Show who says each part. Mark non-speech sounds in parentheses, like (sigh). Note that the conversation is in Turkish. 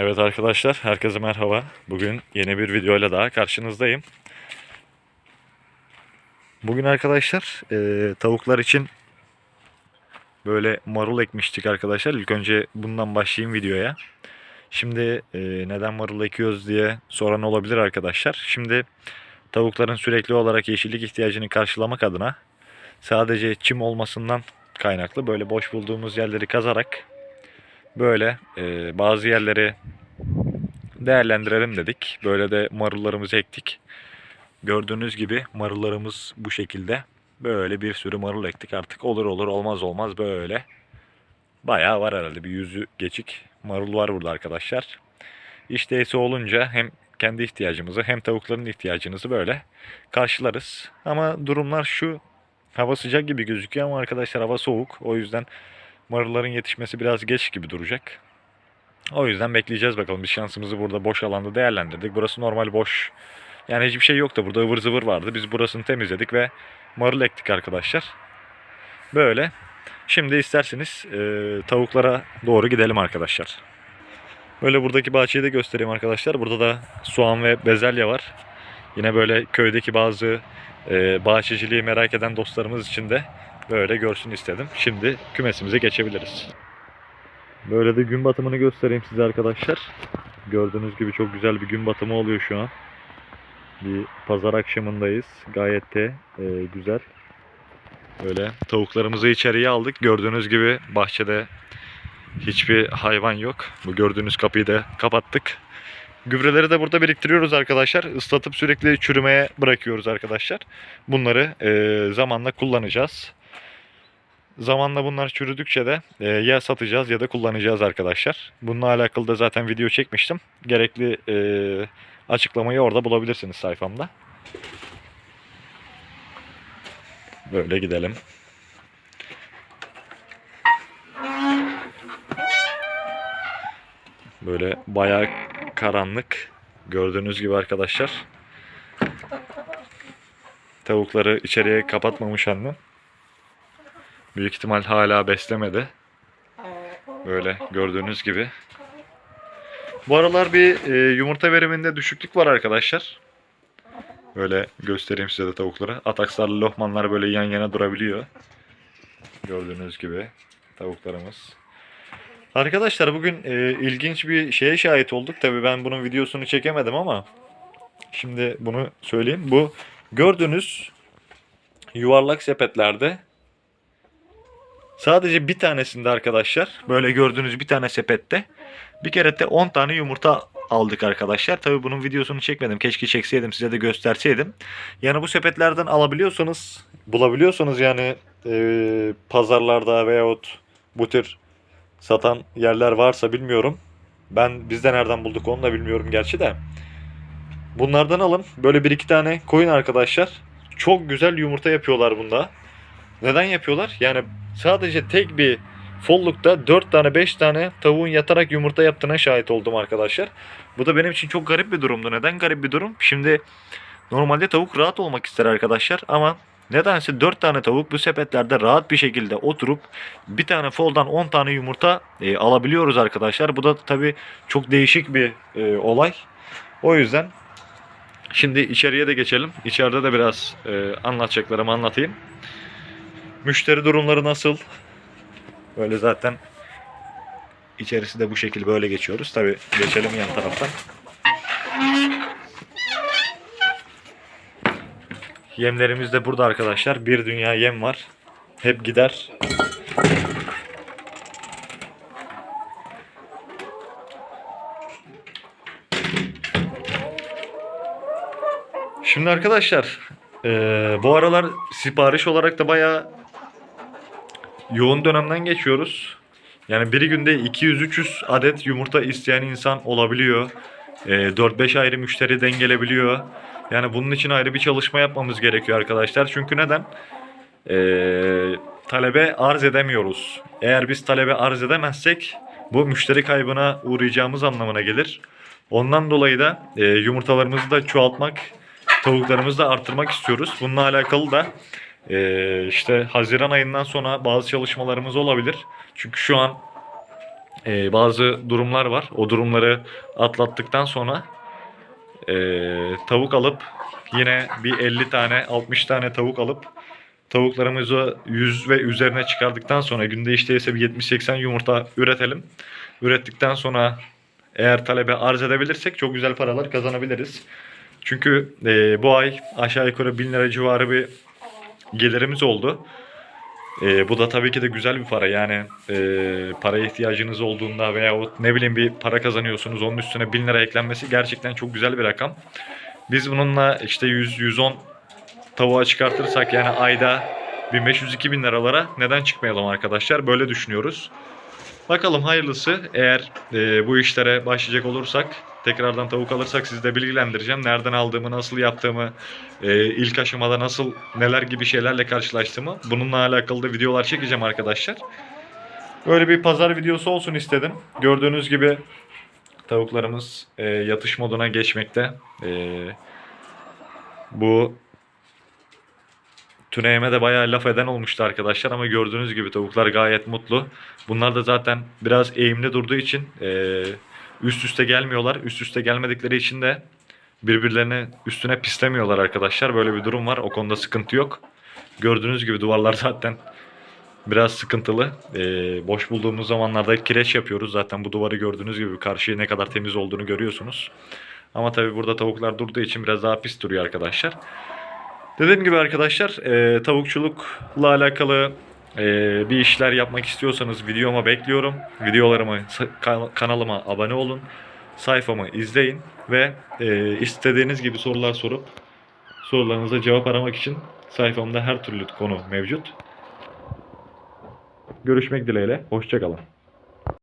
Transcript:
Speaker 1: Evet arkadaşlar, herkese merhaba. Bugün yeni bir videoyla daha karşınızdayım. Bugün arkadaşlar e, tavuklar için böyle marul ekmiştik arkadaşlar. İlk önce bundan başlayayım videoya. Şimdi e, neden marul ekiyoruz diye soran olabilir arkadaşlar. Şimdi tavukların sürekli olarak yeşillik ihtiyacını karşılamak adına sadece çim olmasından kaynaklı böyle boş bulduğumuz yerleri kazarak böyle e, bazı yerleri değerlendirelim dedik. Böyle de marullarımızı ektik. Gördüğünüz gibi marullarımız bu şekilde. Böyle bir sürü marul ektik. Artık olur olur olmaz olmaz böyle. Bayağı var herhalde bir yüzü geçik marul var burada arkadaşlar. İşteyse olunca hem kendi ihtiyacımızı hem tavukların ihtiyacınızı böyle karşılarız. Ama durumlar şu hava sıcak gibi gözüküyor ama arkadaşlar hava soğuk. O yüzden marulların yetişmesi biraz geç gibi duracak. O yüzden bekleyeceğiz bakalım. Biz şansımızı burada boş alanda değerlendirdik. Burası normal boş. Yani hiçbir şey yoktu. Burada ıvır zıvır vardı. Biz burasını temizledik ve marul ektik arkadaşlar. Böyle. Şimdi isterseniz e, tavuklara doğru gidelim arkadaşlar. Böyle buradaki bahçeyi de göstereyim arkadaşlar. Burada da soğan ve bezelye var. Yine böyle köydeki bazı e, bahçeciliği merak eden dostlarımız için de böyle görsün istedim. Şimdi kümesimize geçebiliriz. Böyle de gün batımını göstereyim size arkadaşlar. Gördüğünüz gibi çok güzel bir gün batımı oluyor şu an. Bir pazar akşamındayız. Gayet de e, güzel. Böyle tavuklarımızı içeriye aldık. Gördüğünüz gibi bahçede hiçbir hayvan yok. Bu gördüğünüz kapıyı da kapattık. Gübreleri de burada biriktiriyoruz arkadaşlar. Islatıp sürekli çürümeye bırakıyoruz arkadaşlar. Bunları e, zamanla kullanacağız. Zamanla bunlar çürüdükçe de e, ya satacağız ya da kullanacağız arkadaşlar. Bununla alakalı da zaten video çekmiştim. Gerekli e, açıklamayı orada bulabilirsiniz sayfamda. Böyle gidelim. Böyle bayağı karanlık. Gördüğünüz gibi arkadaşlar. Tavukları içeriye kapatmamış annem. Büyük ihtimal hala beslemedi. Böyle (laughs) gördüğünüz gibi. Bu aralar bir e, yumurta veriminde düşüklük var arkadaşlar. Böyle göstereyim size de tavukları. Ataksarlı lohmanlar böyle yan yana durabiliyor. Gördüğünüz gibi tavuklarımız. Arkadaşlar bugün e, ilginç bir şeye şahit olduk. Tabii ben bunun videosunu çekemedim ama şimdi bunu söyleyeyim. Bu gördüğünüz yuvarlak sepetlerde sadece bir tanesinde arkadaşlar böyle gördüğünüz bir tane sepette bir kere de 10 tane yumurta aldık arkadaşlar. Tabii bunun videosunu çekmedim. Keşke çekseydim size de gösterseydim. Yani bu sepetlerden alabiliyorsanız bulabiliyorsanız yani e, pazarlarda veyahut bu tür satan yerler varsa bilmiyorum. Ben bizde nereden bulduk onu da bilmiyorum gerçi de. Bunlardan alın. Böyle bir iki tane koyun arkadaşlar. Çok güzel yumurta yapıyorlar bunda. Neden yapıyorlar? Yani sadece tek bir follukta 4 tane 5 tane tavuğun yatarak yumurta yaptığına şahit oldum arkadaşlar. Bu da benim için çok garip bir durumdu. Neden garip bir durum? Şimdi normalde tavuk rahat olmak ister arkadaşlar ama Nedense 4 tane tavuk bu sepetlerde rahat bir şekilde oturup bir tane foldan 10 tane yumurta e, alabiliyoruz arkadaşlar. Bu da tabi çok değişik bir e, olay. O yüzden şimdi içeriye de geçelim. İçeride de biraz e, anlatacaklarımı anlatayım. Müşteri durumları nasıl? Böyle zaten içerisi de bu şekilde böyle geçiyoruz. Tabi geçelim yan taraftan. Yemlerimiz de burada arkadaşlar. Bir dünya yem var. Hep gider. Şimdi arkadaşlar eee, bu aralar sipariş olarak da bayağı yoğun dönemden geçiyoruz. Yani bir günde 200-300 adet yumurta isteyen insan olabiliyor. Eee 4-5 ayrı müşteri dengelebiliyor. Yani bunun için ayrı bir çalışma yapmamız gerekiyor arkadaşlar. Çünkü neden? Ee, talebe arz edemiyoruz. Eğer biz talebe arz edemezsek bu müşteri kaybına uğrayacağımız anlamına gelir. Ondan dolayı da e, yumurtalarımızı da çoğaltmak, tavuklarımızı da arttırmak istiyoruz. Bununla alakalı da e, işte Haziran ayından sonra bazı çalışmalarımız olabilir. Çünkü şu an e, bazı durumlar var. O durumları atlattıktan sonra e, tavuk alıp yine bir 50 tane 60 tane tavuk alıp tavuklarımızı 100 ve üzerine çıkardıktan sonra günde işte ise bir 70-80 yumurta üretelim. Ürettikten sonra eğer talebe arz edebilirsek çok güzel paralar kazanabiliriz. Çünkü e, bu ay aşağı yukarı 1000 lira civarı bir gelirimiz oldu. E, bu da tabii ki de güzel bir para. Yani e, paraya ihtiyacınız olduğunda veyahut ne bileyim bir para kazanıyorsunuz onun üstüne 1000 lira eklenmesi gerçekten çok güzel bir rakam. Biz bununla işte 100-110 tavuğa çıkartırsak yani ayda 1500-2000 liralara neden çıkmayalım arkadaşlar? Böyle düşünüyoruz. Bakalım hayırlısı. Eğer e, bu işlere başlayacak olursak, tekrardan tavuk alırsak sizi de bilgilendireceğim. Nereden aldığımı, nasıl yaptığımı, e, ilk aşamada nasıl, neler gibi şeylerle karşılaştığımı. Bununla alakalı da videolar çekeceğim arkadaşlar. Böyle bir pazar videosu olsun istedim. Gördüğünüz gibi tavuklarımız e, yatış moduna geçmekte. E, bu Tüneyime de bayağı laf eden olmuştu arkadaşlar ama gördüğünüz gibi tavuklar gayet mutlu. Bunlar da zaten biraz eğimli durduğu için e, üst üste gelmiyorlar. Üst üste gelmedikleri için de birbirlerini üstüne pislemiyorlar arkadaşlar. Böyle bir durum var. O konuda sıkıntı yok. Gördüğünüz gibi duvarlar (laughs) zaten biraz sıkıntılı. E, boş bulduğumuz zamanlarda kireç yapıyoruz. Zaten bu duvarı gördüğünüz gibi karşıya ne kadar temiz olduğunu görüyorsunuz. Ama tabi burada tavuklar durduğu için biraz daha pis duruyor arkadaşlar. Dediğim gibi arkadaşlar e, tavukçulukla alakalı e, bir işler yapmak istiyorsanız videoma bekliyorum. Kan- kanalıma abone olun. Sayfamı izleyin ve e, istediğiniz gibi sorular sorup sorularınıza cevap aramak için sayfamda her türlü konu mevcut. Görüşmek dileğiyle. Hoşçakalın.